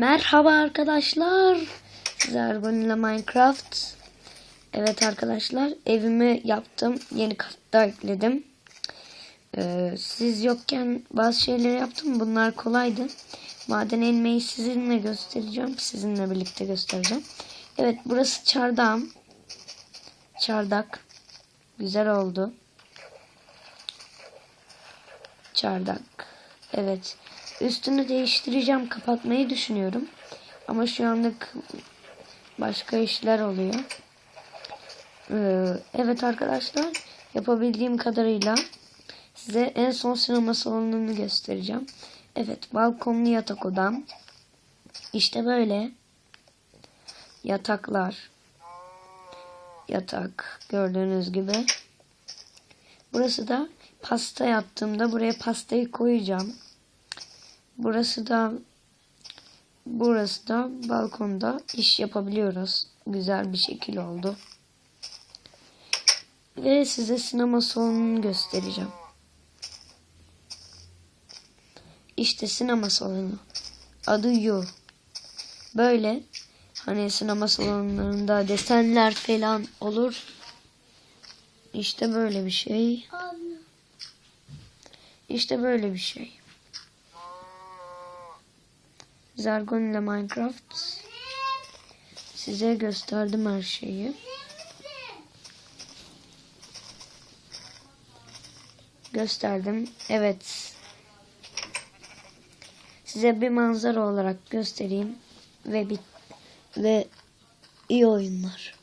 Merhaba arkadaşlar. Zergon ile Minecraft. Evet arkadaşlar evimi yaptım. Yeni katta ekledim. Ee, siz yokken bazı şeyleri yaptım. Bunlar kolaydı. Maden elmayı sizinle göstereceğim. Sizinle birlikte göstereceğim. Evet burası çardağım. Çardak. Güzel oldu. Çardak. Evet. Üstünü değiştireceğim. Kapatmayı düşünüyorum. Ama şu anlık başka işler oluyor. Ee, evet arkadaşlar. Yapabildiğim kadarıyla size en son sinema salonunu göstereceğim. Evet. Balkonlu yatak odam. İşte böyle. Yataklar. Yatak. Gördüğünüz gibi. Burası da pasta yaptığımda buraya pastayı koyacağım. Burası da burası da balkonda iş yapabiliyoruz. Güzel bir şekil oldu. Ve size sinema salonunu göstereceğim. İşte sinema salonu. Adı Yu. Böyle hani sinema salonlarında desenler falan olur. İşte böyle bir şey. İşte böyle bir şey. Zargon ile Minecraft. Size gösterdim her şeyi. Gösterdim. Evet. Size bir manzara olarak göstereyim ve bit ve iyi oyunlar.